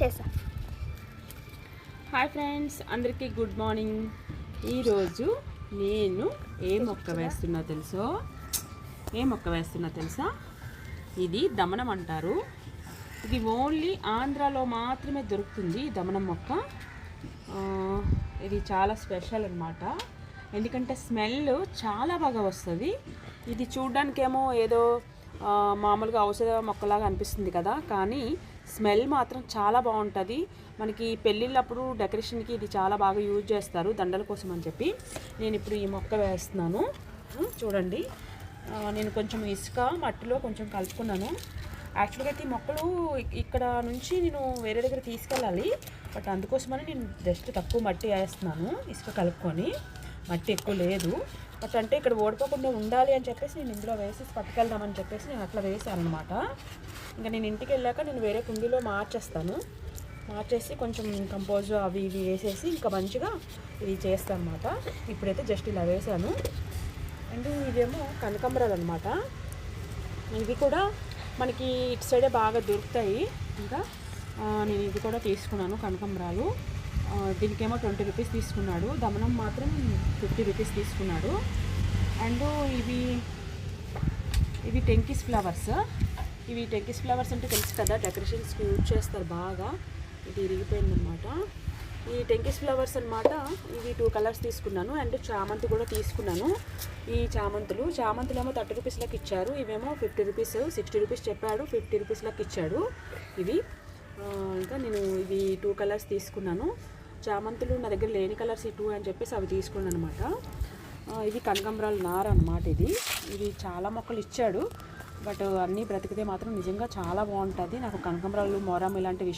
చేసా hi friends అందరికీ good morning. ఈరోజు నేను ఏ మొక్క వేస్తున్నా తెలుసో? ఏ మొక్క వేస్తున్నా తెలుసా? ఇది దమనం అంటారు. ఇది ఓన్లీ ఆంధ్రాలో మాత్రమే దొరుకుతుంది దమనం మొక్క. ఇది చాలా స్పెషల్ అనమాట ఎందుకంటే స్మెల్ చాలా బాగా వస్తుంది. ఇది చూడ్డానికేమో ఏదో మామూలుగా ఔషధ మొక్కలాగా అనిపిస్తుంది కదా. కానీ స్మెల్ మాత్రం చాలా బాగుంటుంది. మనకి పెళ్ళిళ్ళప్పుడు డెకరేషన్కి ఇది చాలా బాగా యూజ్ చేస్తారు దండల కోసం అని చెప్పి. నేను ఇప్పుడు ఈ మొక్క వేస్తున్నాను. చూడండి. నేను కొంచెం ఇసుక మట్టిలో కొంచెం కలుపుకున్నాను. యాక్చువల్గా అయితే ఈ మొక్కలు ఇక్కడ నుంచి నేను వేరే దగ్గర తీసుకెళ్ళాలి. బట్ అందుకోసమని నేను జస్ట్ తక్కువ మట్టి వేస్తున్నాను ఇసుక కలుపుకొని. మట్టి ఎక్కువ లేదు. బట్ అంటే ఇక్కడ ఓడిపోకుండా ఉండాలి అని చెప్పేసి నేను ఇందులో వేసి పట్టుకెళ్దామని చెప్పేసి నేను అట్లా వేసాను అనమాట ఇంకా నేను ఇంటికి వెళ్ళాక నేను వేరే కుండీలో మార్చేస్తాను. మార్చేసి కొంచెం కంపోజ్ అవి ఇవి వేసేసి ఇంకా మంచిగా ఇది చేస్తాను అనమాట ఇప్పుడైతే జస్ట్ ఇలా వేసాను అండ్ ఇదేమో కనకాంబరాలు అనమాట. ఇవి కూడా మనకి ఇటు సైడే బాగా దొరుకుతాయి. ఇంకా నేను ఇది కూడా తీసుకున్నాను కనకాంబరాలు. దీనికేమో ట్వంటీ రూపీస్ తీసుకున్నాడు. దమనం మాత్రం ఫిఫ్టీ రూపీస్ తీసుకున్నాడు. అండ్ ఇవి ఇవి టెంకిస్ ఫ్లవర్స్. ఇవి టెక్కిస్ ఫ్లవర్స్ అంటే తెలుసు కదా డెకరేషన్స్కి యూజ్ చేస్తారు బాగా. ఇది ఇరిగిపోయిందనమాట ఈ టెంకిస్ ఫ్లవర్స్ అన్నమాట ఇవి టూ కలర్స్ తీసుకున్నాను. అండ్ చామంతి కూడా తీసుకున్నాను. ఈ చామంతులు చామంతులు ఏమో థర్టీ రూపీస్ లెక్క ఇచ్చారు. ఇవేమో ఫిఫ్టీ రూపీస్ సిక్స్టీ రూపీస్ చెప్పాడు ఫిఫ్టీ రూపీస్ లెక్క ఇచ్చాడు ఇవి. ఇంకా నేను ఇవి టూ కలర్స్ తీసుకున్నాను. చామంతులు నా దగ్గర లేని కలర్స్ ఈ టూ అని చెప్పేసి అవి తీసుకున్నాను అనమాట ఇది కనకంబరాలు నార అనమాట ఇది. ఇది చాలా మొక్కలు ఇచ్చాడు. బట్ అన్నీ బ్రతికితే మాత్రం నిజంగా చాలా బాగుంటుంది. నాకు కనకంబరాలు మొరం ఇలాంటి